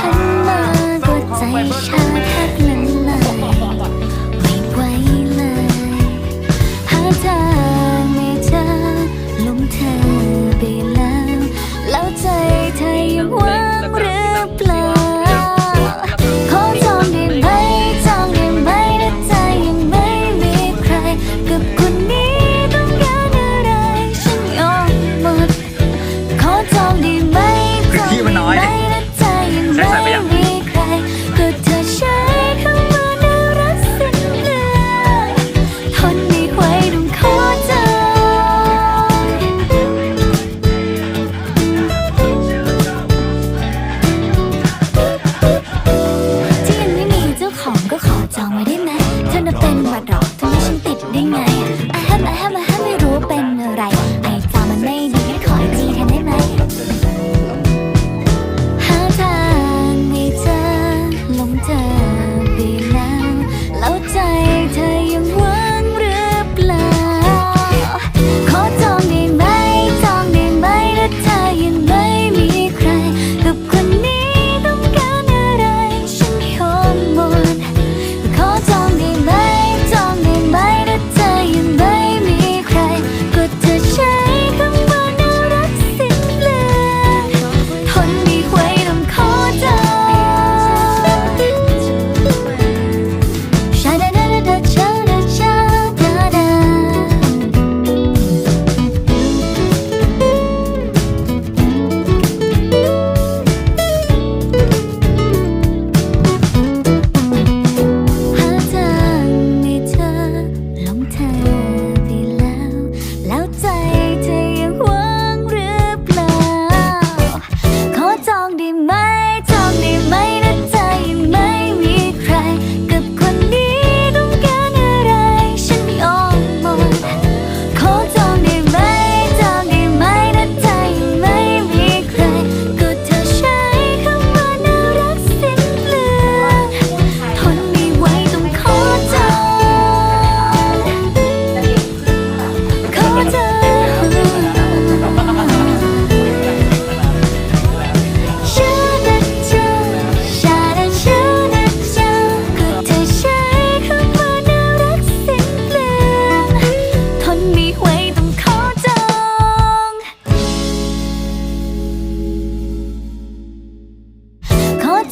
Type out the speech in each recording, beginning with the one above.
หันมาก็ใจชาแทบละลายไม่ไหวเลยหาทางไม่เจอลมเธอไป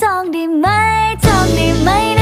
จองดีไหมจองดีไหมนะ